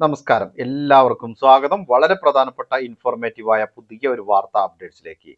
നമസ്കാരം. എല്ലാവർക്കും സ്വാഗതം. വളരെ പ്രധാനപ്പെട്ട ഇൻഫോർമേറ്റീവായ പുതിയ ഒരു വാർത്താ അപ്ഡേറ്റ്സിലേക്ക്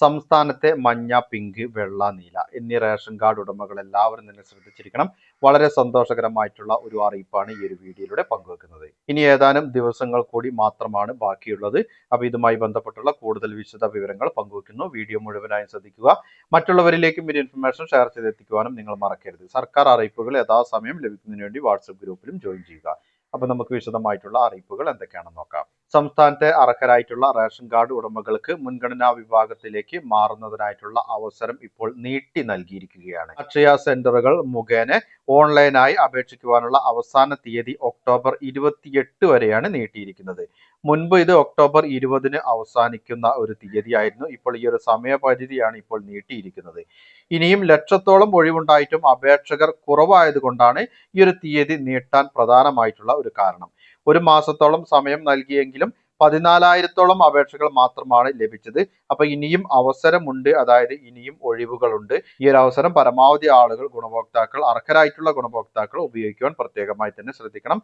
സംസ്ഥാനത്തെ മഞ്ഞ പിങ്ക് വെള്ള നീല എന്നീ റേഷൻ കാർഡ് ഉടമകൾ എല്ലാവരും തന്നെ ശ്രദ്ധിച്ചിരിക്കണം. വളരെ സന്തോഷകരമായിട്ടുള്ള ഒരു അറിയിപ്പാണ് ഈ ഒരു വീഡിയോയിലൂടെ പങ്കുവെക്കുന്നത്. ഇനി ഏതാനും ദിവസങ്ങൾ കൂടി മാത്രമാണ് ബാക്കിയുള്ളത്. അപ്പോൾ ഇതുമായി ബന്ധപ്പെട്ടുള്ള കൂടുതൽ വിശദ വിവരങ്ങൾ പങ്കുവെക്കുന്നു വീഡിയോ മുഴുവനായും ശ്രദ്ധിക്കുക. മറ്റുള്ളവരിലേക്കും ഈ ഇൻഫർമേഷൻ ഷെയർ ചെയ്തെത്തിക്കുവാനും നിങ്ങൾ മറക്കരുത്. സർക്കാർ അറിയിപ്പുകൾ യഥാസമയം ലഭിക്കുന്നതിന് വേണ്ടി വാട്സപ്പ് ഗ്രൂപ്പിലും ജോയിൻ ചെയ്യുക. അപ്പൊ നമുക്ക് വിശദമായിട്ടുള്ള അറിയിപ്പുകൾ എന്തൊക്കെയാണെന്ന് നോക്കാം. സംസ്ഥാനത്തെ അർഹരായിട്ടുള്ള റേഷൻ കാർഡ് ഉടമകൾക്ക് മുൻഗണനാ വിഭാഗത്തിലേക്ക് മാറുന്നതിനായിട്ടുള്ള അവസരം ഇപ്പോൾ നീട്ടി നൽകിയിരിക്കുകയാണ്. അക്ഷയ സെന്ററുകൾ മുഖേന ഓൺലൈനായി അപേക്ഷിക്കുവാനുള്ള അവസാന തീയതി ഒക്ടോബർ ഇരുപത്തിയെട്ട് വരെയാണ് നീട്ടിയിരിക്കുന്നത്. മുൻപ് ഇത് ഒക്ടോബർ ഇരുപതിന് അവസാനിക്കുന്ന ഒരു തീയതിയായിരുന്നു. ഇപ്പോൾ ഈ ഒരു സമയപരിധിയാണ് ഇപ്പോൾ നീട്ടിയിരിക്കുന്നത്. ഇനിയും ലക്ഷത്തോളം ഒഴിവുണ്ടായിട്ടും അപേക്ഷകർ കുറവായതുകൊണ്ടാണ് ഈ ഒരു തീയതി നീട്ടാൻ പ്രധാനമായിട്ടുള്ള ഒരു കാരണം. ഒരു മാസത്തോളം സമയം നൽകിയെങ്കിലും പതിനാലായിരത്തോളം അപേക്ഷകൾ മാത്രമാണ് ലഭിച്ചത്. അപ്പൊ ഇനിയും അവസരമുണ്ട്. അതായത് ഇനിയും ഒഴിവുകളുണ്ട്. ഈ ഒരു അവസരം പരമാവധി ആളുകൾ ഗുണഭോക്താക്കൾ അർഹരായിട്ടുള്ള ഗുണഭോക്താക്കൾ ഉപയോഗിക്കുവാൻ പ്രത്യേകമായി തന്നെ ശ്രദ്ധിക്കണം.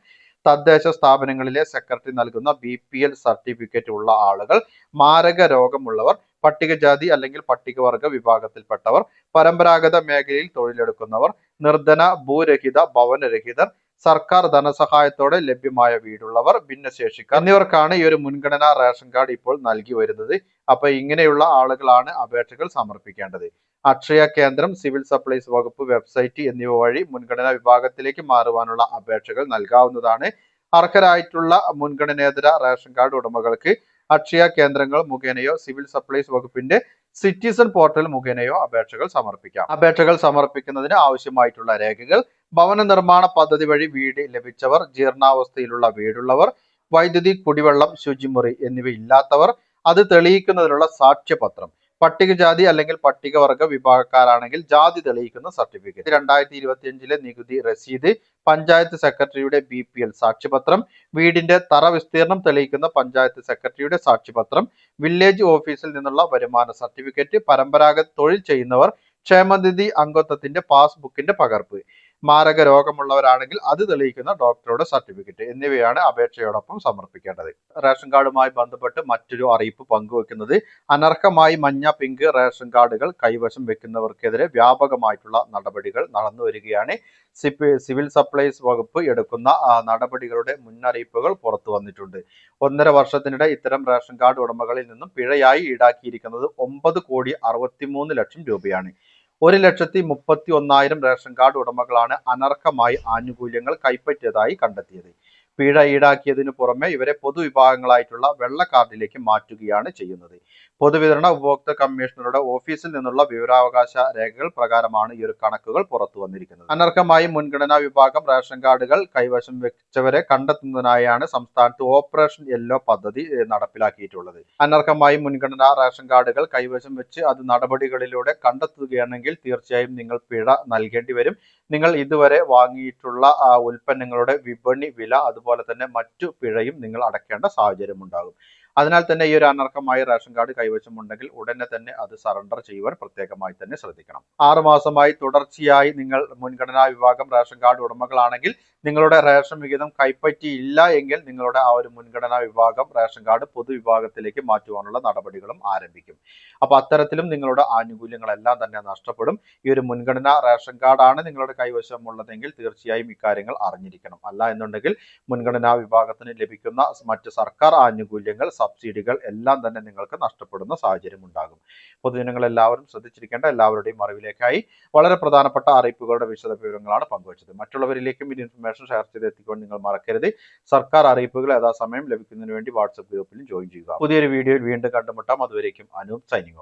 തദ്ദേശ സ്ഥാപനങ്ങളിലെ സെക്രട്ടറി നൽകുന്ന ബി പി എൽ സർട്ടിഫിക്കറ്റ് ഉള്ള ആളുകൾ മാരക രോഗമുള്ളവർ പട്ടികജാതി അല്ലെങ്കിൽ പട്ടികവർഗ വിഭാഗത്തിൽപ്പെട്ടവർ പരമ്പരാഗത മേഖലയിൽ തൊഴിലെടുക്കുന്നവർ നിർധന ഭൂരഹിത ഭവനരഹിതർ സർക്കാർ ധനസഹായത്തോടെ ലഭ്യമായ വീടുള്ളവർ ഭിന്നശേഷിക്കാർ എന്നിവർക്കാണ് ഈ ഒരു മുൻഗണനാ റേഷൻ കാർഡ് ഇപ്പോൾ നൽകി വരുന്നത്. അപ്പൊ ഇങ്ങനെയുള്ള ആളുകളാണ് അപേക്ഷകൾ സമർപ്പിക്കേണ്ടത്. അക്ഷയ കേന്ദ്രം സിവിൽ സപ്ലൈസ് വകുപ്പ് വെബ്സൈറ്റ് എന്നിവ വഴി മുൻഗണനാ വിഭാഗത്തിലേക്ക് മാറുവാനുള്ള അപേക്ഷകൾ നൽകാവുന്നതാണ്. അർഹരായിട്ടുള്ള മുൻഗണനേതര റേഷൻ കാർഡ് ഉടമകൾക്ക് അക്ഷയ കേന്ദ്രങ്ങൾ മുഖേനയോ സിവിൽ സപ്ലൈസ് വകുപ്പിന്റെ സിറ്റിസൺ പോർട്ടൽ മുഖേനയോ അപേക്ഷകൾ സമർപ്പിക്കാം. അപേക്ഷകൾ സമർപ്പിക്കുന്നതിന് ആവശ്യമായിട്ടുള്ള രേഖകൾ ഭവന നിർമ്മാണ പദ്ധതി വഴി വീട് ലഭിച്ചവർ ജീർണാവസ്ഥയിലുള്ള വീടുള്ളവർ വൈദ്യുതി കുടിവെള്ളം ശുചിമുറി എന്നിവയില്ലാത്തവർ അത് തെളിയിക്കുന്നതിനുള്ള സാക്ഷ്യപത്രം. പട്ടികജാതി അല്ലെങ്കിൽ പട്ടികവർഗ വിഭാഗക്കാരാണെങ്കിൽ ജാതി തെളിയിക്കുന്ന സർട്ടിഫിക്കറ്റ്. രണ്ടായിരത്തി ഇരുപത്തിയഞ്ചിലെ നികുതി രസീത് പഞ്ചായത്ത് സെക്രട്ടറിയുടെ ബി പി എൽ സാക്ഷ്യപത്രം വീടിന്റെ തറ വിസ്തീർണം തെളിയിക്കുന്ന പഞ്ചായത്ത് സെക്രട്ടറിയുടെ സാക്ഷ്യപത്രം വില്ലേജ് ഓഫീസിൽ നിന്നുള്ള വരുമാന സർട്ടിഫിക്കറ്റ് പരമ്പരാഗത തൊഴിൽ ചെയ്യുന്നവർ ക്ഷേമനിധി അംഗത്വത്തിന്റെ പാസ്ബുക്കിന്റെ പകർപ്പ്. മാരക രോഗമുള്ളവരാണെങ്കിൽ അത് തെളിയിക്കുന്ന ഡോക്ടറുടെ സർട്ടിഫിക്കറ്റ് എന്നിവയാണ് അപേക്ഷയോടൊപ്പം സമർപ്പിക്കേണ്ടത്. റേഷൻ കാർഡുമായി ബന്ധപ്പെട്ട് മറ്റൊരു അറിയിപ്പ് പങ്കുവെക്കുന്നത് അനർഹമായി മഞ്ഞ പിങ്ക് റേഷൻ കാർഡുകൾ കൈവശം വെക്കുന്നവർക്കെതിരെ വ്യാപകമായിട്ടുള്ള നടപടികൾ നടന്നു വരികയാണ്. സിവിൽ സപ്ലൈസ് വകുപ്പ് എടുക്കുന്ന നടപടികളുടെ മുന്നറിയിപ്പുകൾ പുറത്തു വന്നിട്ടുണ്ട്. ഒന്നര വർഷത്തിനിടെ ഇത്തരം റേഷൻ കാർഡ് ഉടമകളിൽ നിന്നും പിഴയായി ഈടാക്കിയിരിക്കുന്നത് ഒമ്പത് കോടി അറുപത്തിമൂന്ന് ലക്ഷം രൂപയാണ്. ഒരു ലക്ഷത്തി മുപ്പത്തി ഒന്നായിരം റേഷൻ കാർഡ് ഉടമകളാണ് അനർഹമായി ആനുകൂല്യങ്ങൾ കൈപ്പറ്റിയതായി കണ്ടെത്തിയത്. പിഴ ഈടാക്കിയതിനു പുറമെ ഇവരെ പൊതുവിഭാഗങ്ങളായിട്ടുള്ള വെള്ള കാർഡിലേക്ക് മാറ്റുകയാണ് ചെയ്യുന്നത്. പൊതുവിതരണ ഉപഭോക്തൃ കമ്മീഷണറുടെ ഓഫീസിൽ നിന്നുള്ള വിവരാവകാശ രേഖകൾ പ്രകാരമാണ് ഈ ഒരു കണക്കുകൾ പുറത്തു വന്നിരിക്കുന്നത്. അനർഹമായി മുൻഗണനാ വിഭാഗം റേഷൻ കാർഡുകൾ കൈവശം വെച്ചവരെ കണ്ടെത്തുന്നതിനായാണ് സംസ്ഥാനത്ത് ഓപ്പറേഷൻ യെല്ലോ പദ്ധതി നടപ്പിലാക്കിയിട്ടുള്ളത്. അനർഹമായി മുൻഗണനാ റേഷൻ കാർഡുകൾ കൈവശം വെച്ച് അത് നടപടികളിലൂടെ കണ്ടെത്തുകയാണെങ്കിൽ തീർച്ചയായും നിങ്ങൾ പിഴ നൽകേണ്ടി വരും. നിങ്ങൾ ഇതുവരെ വാങ്ങിയിട്ടുള്ള ഉൽപ്പന്നങ്ങളുടെ വിപണി വില അതുപോലെ തന്നെ മറ്റു പിഴയും നിങ്ങൾ അടയ്ക്കേണ്ട സാഹചര്യം ഉണ്ടാകും അതിനാൽ തന്നെ ഈ ഒരു അനർഹമായ റേഷൻ കാർഡ് കൈവശമുണ്ടെങ്കിൽ ഉടനെ തന്നെ അത് സറണ്ടർ ചെയ്യുവാൻ പ്രത്യേകമായി തന്നെ ശ്രദ്ധിക്കണം. ആറുമാസമായി തുടർച്ചയായി നിങ്ങൾ മുൻഗണനാ വിഭാഗം റേഷൻ കാർഡ് ഉടമകളാണെങ്കിൽ നിങ്ങളുടെ റേഷൻ വിഹിതം കൈപ്പറ്റിയില്ല എങ്കിൽ നിങ്ങളുടെ ആ ഒരു മുൻഗണനാ വിഭാഗം റേഷൻ കാർഡ് പൊതുവിഭാഗത്തിലേക്ക് മാറ്റുവാനുള്ള നടപടികളും ആരംഭിക്കും. അപ്പൊ അത്തരത്തിലും നിങ്ങളുടെ ആനുകൂല്യങ്ങളെല്ലാം തന്നെ നഷ്ടപ്പെടും. ഈ ഒരു മുൻഗണനാ റേഷൻ കാർഡാണ് നിങ്ങളുടെ കൈവശമുള്ളതെങ്കിൽ തീർച്ചയായും ഇക്കാര്യങ്ങൾ അറിഞ്ഞിരിക്കണം. അല്ല എന്നുണ്ടെങ്കിൽ മുൻഗണനാ വിഭാഗത്തിന് ലഭിക്കുന്ന മറ്റ് സർക്കാർ ആനുകൂല്യങ്ങൾ സബ്സിഡികൾ എല്ലാം തന്നെ നിങ്ങൾക്ക് നഷ്ടപ്പെടുന്ന സാഹചര്യം ഉണ്ടാകും. പൊതുജനങ്ങൾ എല്ലാവരും ശ്രദ്ധിച്ചിരിക്കേണ്ട എല്ലാവരുടെയും അറിവിലേക്കായി വളരെ പ്രധാനപ്പെട്ട അറിയിപ്പുകളുടെ വിശദ വിവരങ്ങളാണ് പങ്കുവച്ചത്. മറ്റുള്ളവരിലേക്കും ഈ ഇൻഫർമേഷൻ ഷെയർ ചെയ്ത് എത്തിക്കൊണ്ട് നിങ്ങൾ മറക്കരുത്. സർക്കാർ അറിയിപ്പുകൾ യഥാസമയം ലഭിക്കുന്നതിന് വേണ്ടി വാട്സ്ആപ്പ് ഗ്രൂപ്പിലും ജോയിൻ ചെയ്യുക. പുതിയൊരു വീഡിയോയിൽ വീണ്ടും കണ്ടുമുട്ടാം. അതുവരേക്കും അനൂപ് സൈനിങ്